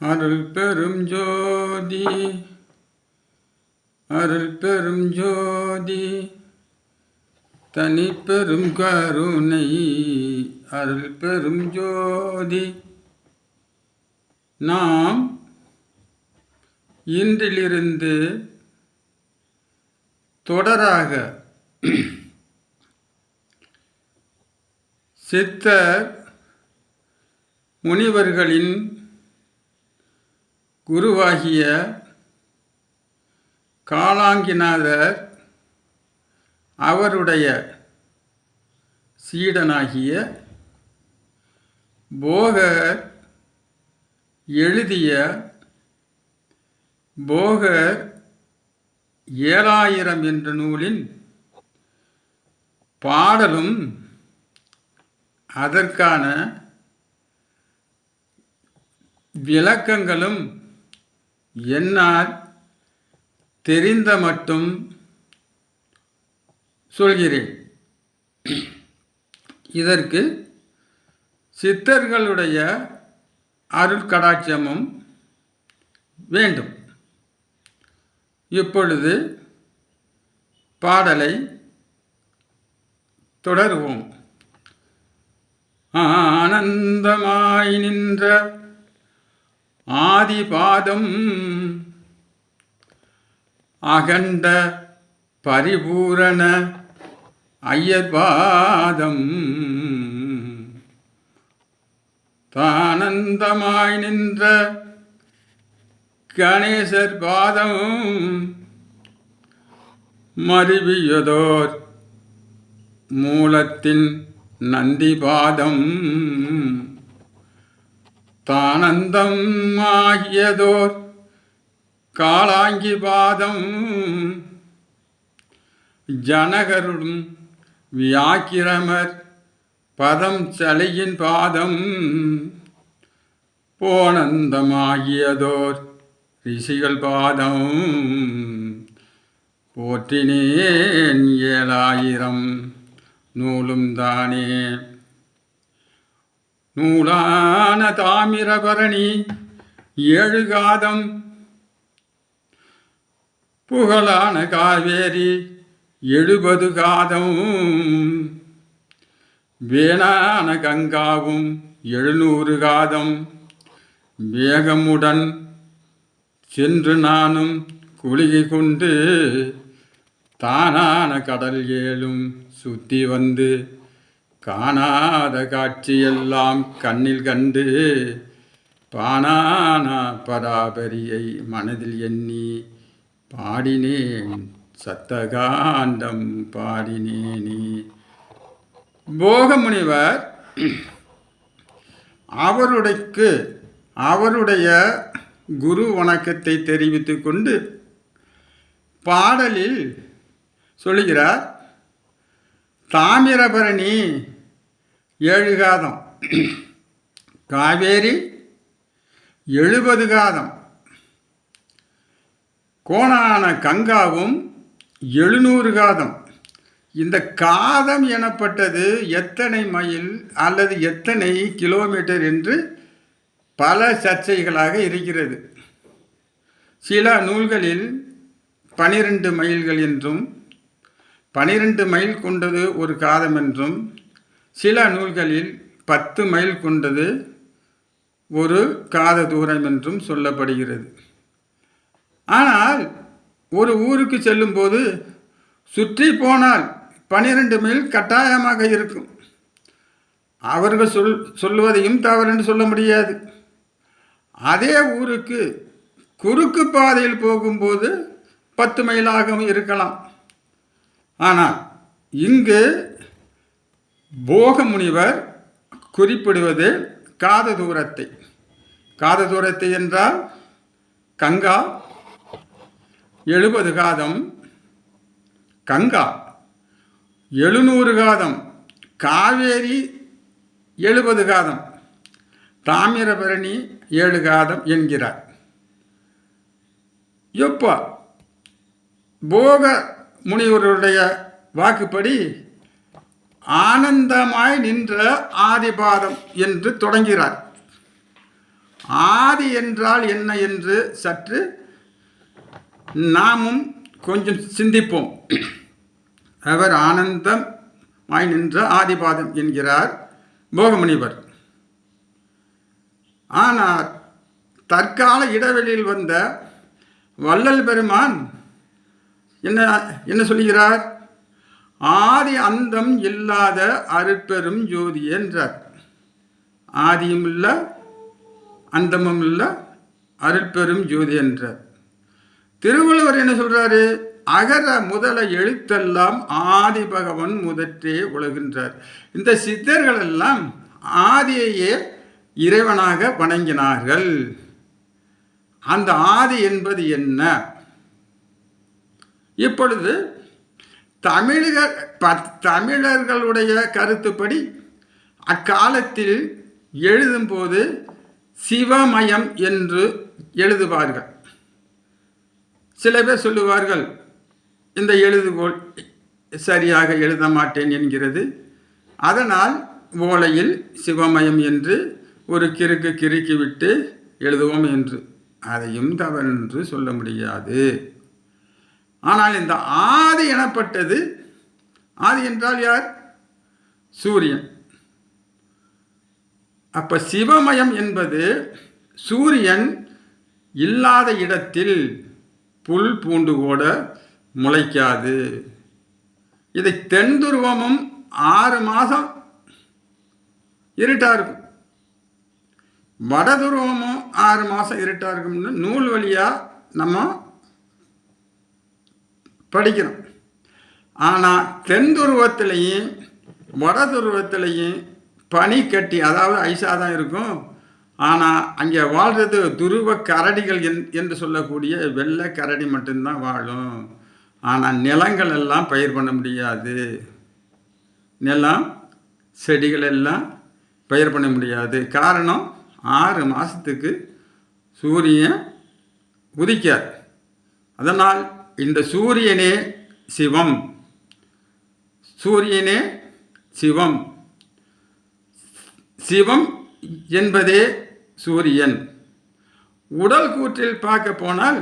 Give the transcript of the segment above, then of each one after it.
அருள் பெரும் ஜோதி அருள் பெரும் ஜோதி தனி பெரும் கருணை அருள் பெரும் ஜோதி. நாம் இன்றிலிருந்து தொடராக சித்தர் முனிவர்களின் குருவாகிய காலாங்கிநாதர் அவருடைய சீடனாகிய போகர் எழுதிய போகர் ஏழாயிரம் என்ற நூலின் பாடலும் அதற்கான விளக்கங்களும் என்னால் தெரிந்த மட்டும் சொல்கிறேன். இதற்கு சித்தர்களுடைய அருட்கடாட்சமும் வேண்டும். இப்பொழுது பாடலை தொடருவோம். ஆனந்தமாய் நின்ற ஆதிபாதம். அகண்ட பரிபூரண ஐயர்பாதம். தானந்தமாய் நின்ற கணேசர் பாதம். மருவியதோர் மூலத்தின் நந்தி பாதம். தானந்தம் ஆகியதோர் காலாங்கி பாதம் ஜனகருடும் வியாக்கிரமர் பதம் சலையின் பாதம் போனந்தமாகியதோர் ரிஷிகள் பாதம் போற்றினேன் ஏழாயிரம் நூலும் தானே. நூலான தாமிரபரணி ஏழு காதம் புகழான காவேரி எழுபது காதம் வேணான கங்காவும் எழுநூறு காதம். வேகமுடன் சென்று நானும் குளிகை கொண்டு தானான கடல் ஏழும் சுத்தி வந்து காணாத காட்சியெல்லாம் கண்ணில் கண்டு பானான பராபரியை மனதில் எண்ணி பாடினேன் சத்தகாண்டம் பாடினேனே. போகமுனிவர் அவருடைக்கு அவருடைய குரு வணக்கத்தை தெரிவித்து கொண்டு பாடலில் சொல்லுகிறார் தாமிரபரணி ஏழு காதம். காவேரி எழுபது காதம். கோணான கங்காவும் எழுநூறு காதம். இந்த காதம் எனப்பட்டது எத்தனை மைல் அல்லது எத்தனை கிலோமீட்டர் என்று பல சர்ச்சைகளாக இருக்கிறது. சில நூல்களில் பனிரெண்டு மைல்கள் என்றும் பனிரெண்டு மைல் கொண்டது ஒரு காதம் என்றும் சில நூல்களில் பத்து மைல் கொண்டது ஒரு காத தூரம் என்றும் சொல்லப்படுகிறது. ஆனால் ஒரு ஊருக்கு செல்லும்போது சுற்றி போனால் பனிரெண்டு மைல் கட்டாயமாக இருக்கும். அவர்கள் சொல் சொல்லுவதையும் தவறுன்னு சொல்ல முடியாது. அதே ஊருக்கு குறுக்கு பாதையில் போகும்போது பத்து மைலாகவும் இருக்கலாம். ஆனால் இங்கு போக முனிவர் குறிப்பிடுவது காத தூரத்தை. காத தூரத்தை என்றால் கங்கா எழுபது காதம் கங்கா எழுநூறு காதம் காவேரி எழுபது காதம் தாமிரபரணி ஏழு காதம் என்கிறார். எப்போ போக முனிவருடைய வாக்குப்படி ஆனந்தமாய் நின்ற ஆதிபாதம் என்று தொடங்கிறார். ஆதி என்றால் என்ன என்று சற்று நாமும் கொஞ்சம் சிந்திப்போம். அவர் ஆனந்தமாய் நின்ற ஆதிபாதம் என்கிறார் போகமுனிவர். ஆனால் தற்கால இடைவெளியில் வந்த வள்ளல் பெருமான் என்ன என்ன சொல்லுகிறார்? ஆதி அந்தம் இல்லாத அருட்பெரும் ஜோதி என்றார். ஆதியும் இல்லை அந்தமும் இல்லை அருட்பெரும் ஜோதி என்றார். திருவள்ளுவர் என்ன சொல்றாரு? அகர முதல எழுத்தெல்லாம் ஆதி பகவன் முதற்றே உலகின்றார். இந்த சித்தர்கள் எல்லாம் ஆதியையே இறைவனாக வணங்கினார்கள். அந்த ஆதி என்பது என்ன? இப்பொழுது தமிழக ப- தமிழர்களுடைய கருத்துப்படி அக்காலத்தில் எழுதும்போது சிவமயம் என்று எழுதுவார்கள். சில பேர் சொல்லுவார்கள் இந்த எழுதுகோள் சரியாக எழுத மாட்டேன் என்கிறது. அதனால் ஓலையில் சிவமயம் என்று ஒரு கிறுக்கு கிறுக்கிவிட்டு எழுதுவோம் என்று. அதையும் தவறென்று சொல்ல முடியாது. ஆனால் இந்த ஆதி எனப்பட்டது ஆதி என்றால் யார்? சூரியன். அப்ப சிவமயம் என்பது சூரியன் இல்லாத இடத்தில் புல் பூண்டு கூட முளைக்காது. இதை தென் துருவமும் ஆறு மாதம் இருட்டாக இருக்கும். வட துருவமும் ஆறு மாதம் இருட்டாக இருக்கும்னு நூல் வழியாக நம்ம படிக்கிறோம் ஆனால் தென் துருவத்திலையும் வட துருவத்திலையும் பனி கட்டி அதாவது ஐஸாக தான் இருக்கும். ஆனால் அங்கே வாழ்கிறது துருவ கரடிகள் என் என்று சொல்லக்கூடிய வெள்ளை கரடி மட்டும்தான் வாழும். ஆனால் நிலங்கள் எல்லாம் பயிர் பண்ண முடியாது. நிலம் செடிகள் எல்லாம் பயிர் பண்ண முடியாது. காரணம் ஆறு மாதத்துக்கு சூரியன் உதிக்கார். அதனால் இந்த சூரியனே சிவம். சூரியனே சிவம். சிவம் என்பதே சூரியன். உடல் கூற்றில் பார்க்க போனால்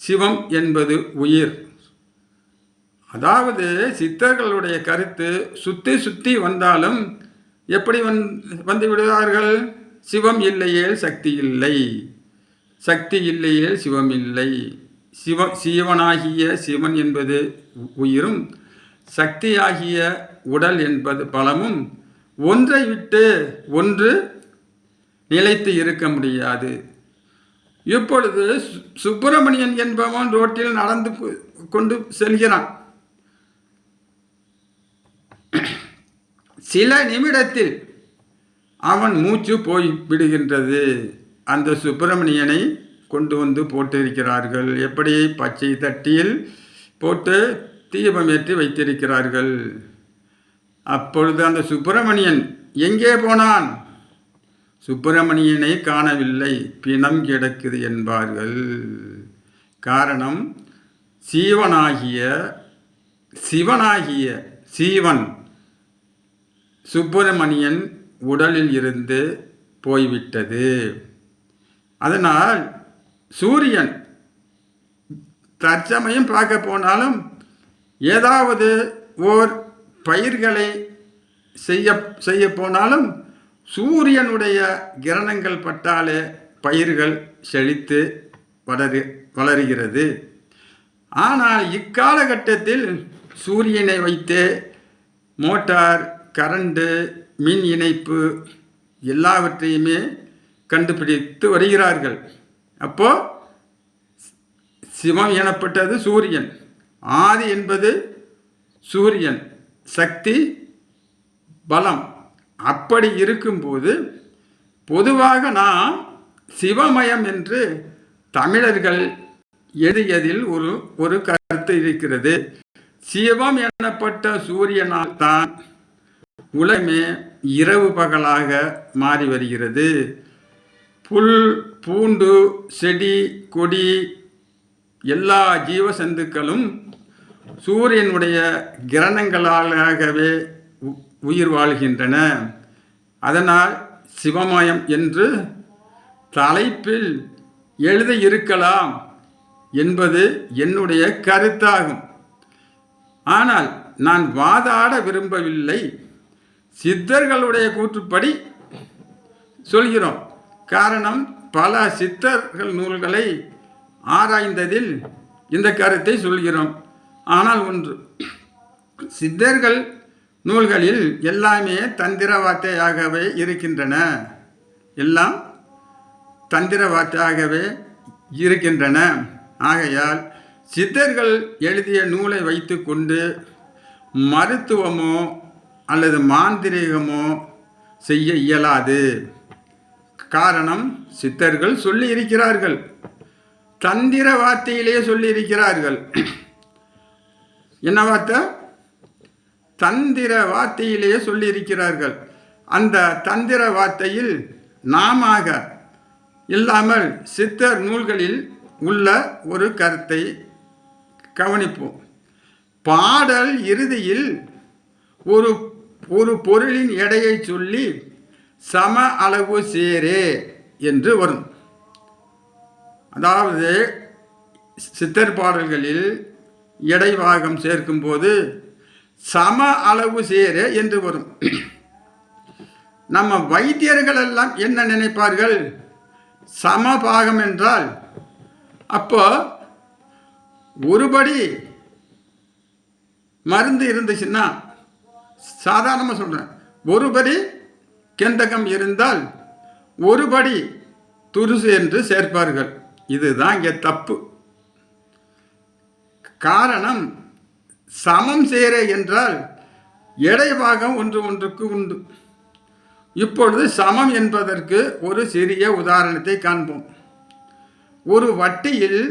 சிவம் என்பது உயிர். அதாவது சித்தர்களுடைய கருத்து சுற்றி சுற்றி வந்தாலும் எப்படி வந் வந்து விடுவார்கள்? சிவம் இல்லையேல் சக்தி இல்லை. சக்தி இல்லையேல் சிவம் இல்லை. சிவ சிவனாகிய சிவன் என்பது உயிரும் சக்தியாகிய உடல் என்பது பலமும் ஒன்றை விட்டு ஒன்று நிலைத்து இருக்க முடியாது. இப்பொழுது சு- சுப்பிரமணியன் என்பவன் ரோட்டில் நடந்து கொண்டு செல்கிறான். சில நிமிடத்தில் அவன் மூச்சு போய் விடுகின்றது. அந்த சுப்பிரமணியனை கொண்டு வந்து போட்டிருக்கிறார்கள். எப்படி? பச்சை தட்டியில் போட்டு தீபமேற்றி வைத்திருக்கிறார்கள். அப்பொழுது அந்த சுப்பிரமணியன் எங்கே போனான்? சுப்பிரமணியனை காணவில்லை. பிணம் கிடக்குது என்பார்கள். காரணம் சீவனாகிய சிவனாகிய சீவன் சுப்பிரமணியன் உடலில் இருந்து போய்விட்டது. அதனால் சூரியன் தற்சமயம் பார்க்க போனாலும் ஏதாவது ஓர் பயிர்களை செய்ய செய்ய போனாலும் சூரியனுடைய கிரணங்கள் பட்டாலே பயிர்கள் செழித்து வளரு வளருகிறது. ஆனால் இக்காலகட்டத்தில் சூரியனை வைத்தே மோட்டார் கரண்டு மின் இணைப்பு எல்லாவற்றையுமே கண்டுபிடித்து வருகிறார்கள். அப்போ சிவம் எனப்பட்டது சூரியன். ஆதி என்பது சூரியன். சக்தி பலம். அப்படி இருக்கும்போது பொதுவாக நாம் சிவமயம் என்று தமிழர்கள் எழுதியதில் ஒரு ஒரு கருத்து இருக்கிறது. சிவம் எனப்பட்ட சூரியனால் தான் உலகமே இரவு பகலாக மாறி வருகிறது. புல் பூண்டு செடி கொடி எல்லா ஜீவசந்துக்களும் சூரியனுடைய கிரணங்களாகவே உ- உயிர் வாழ்கின்றன. அதனால் சிவமயம் என்று தலைப்பில் எழுத இருக்கலாம் என்பது என்னுடைய கருத்தாகும். ஆனால் நான் வாதாட விரும்பவில்லை. சித்தர்களுடைய கூற்றுப்படி சொல்கிறோம். காரணம் பல சித்தர்கள் நூல்களை ஆராய்ந்ததில் இந்த கருத்தை சொல்கிறோம். ஆனால் ஒன்று சித்தர்கள் நூல்களில் எல்லாமே தந்திர வார்த்தையாகவே இருக்கின்றன. எல்லாம் தந்திர வார்த்தையாகவே இருக்கின்றன. ஆகையால் சித்தர்கள் எழுதிய நூலை வைத்துக்கொண்டு மருத்துவமோ அல்லது மாந்திரீகமோ செய்ய இயலாது. காரணம் சித்தர்கள் சொல்லி இருக்கிறார்கள் தந்திர வார்த்தையிலேயே சொல்லி இருக்கிறார்கள் என்ன வார்த்தை? தந்திர வார்த்தையிலேயே சொல்லி இருக்கிறார்கள் அந்த தந்திர வார்த்தையில் நாம இல்லாமல் சித்தர் நூல்களில் உள்ள ஒரு கருத்தை கவனிப்போம். பாடல் இறுதியில் ஒரு ஒரு பொருளின் எடையை சொல்லி சம அளவு சேரே என்று வரும். அதாவது சித்தர் பாடல்களில் இடைவாகம் பாகம் சேர்க்கும்போது சம அளவு சேரே என்று வரும். நம்ம வைத்தியர்கள் எல்லாம் என்ன நினைப்பார்கள்? சம பாகம் என்றால் அப்போ ஒருபடி மருந்து இருந்துச்சுன்னா சாதாரணமாக சொல்கிறேன் ஒருபடி கெந்தகம் இருந்தால் ஒருபடி துருசு என்று சேர்ப்பார்கள். இதுதான் இங்கே தப்பு. காரணம் சமம் சேர என்றால் எடைபாகம் ஒன்று ஒன்றுக்கு உண்டு. இப்பொழுது சமம் என்பதற்கு ஒரு சிறிய உதாரணத்தை காண்போம். ஒரு வட்டியில்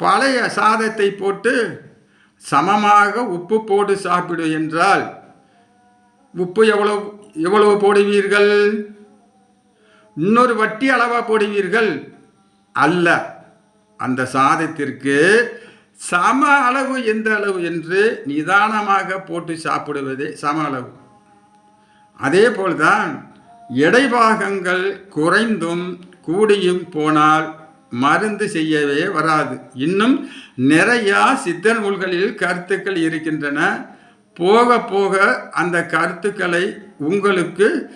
பழைய சாதத்தை போட்டு சமமாக உப்பு போட்டு சாப்பிடு என்றால் உப்பு எவ்வளவு? எவ்வளவு போடுவீர்கள்? இன்னொரு வட்டி அளவாக போடுவீர்கள்? அல்ல. அந்த சாதத்திற்கு சம அளவு எந்த அளவு என்று நிதானமாக போட்டு சாப்பிடுவதே சம அளவு. அதே போல்தான் எடைபாகங்கள் குறைந்தும் கூடியும் போனால் மருந்து செய்யவே வராது. இன்னும் நிறையா சித்த நூல்களில் கருத்துக்கள் இருக்கின்றன. போக போக அந்த கருத்துக்களை உங்களுக்கு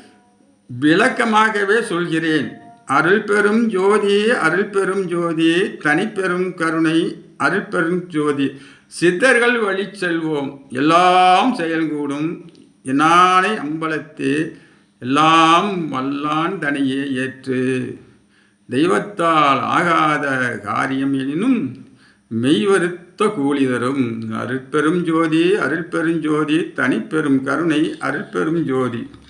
விளக்கமாகவே சொல்கிறேன். அருள்பெரும் ஜோதி அருள் பெரும் ஜோதி தனிப்பெரும் கருணை அருள்பெரும் ஜோதி. சித்தர்கள் வழி செல்வோம். எல்லாம் செயல்கூடும். என்னானை அம்பலத்து எல்லாம் வல்லான் தனியே ஏற்று. தெய்வத்தால் ஆகாத காரியம் எனினும் மெய்வருத்த கூலி தரும் அருட்பெரும் ஜோதி அருட்பெரும் ஜோதி தனிப்பெரும் கருணை அருட்பெரும் ஜோதி.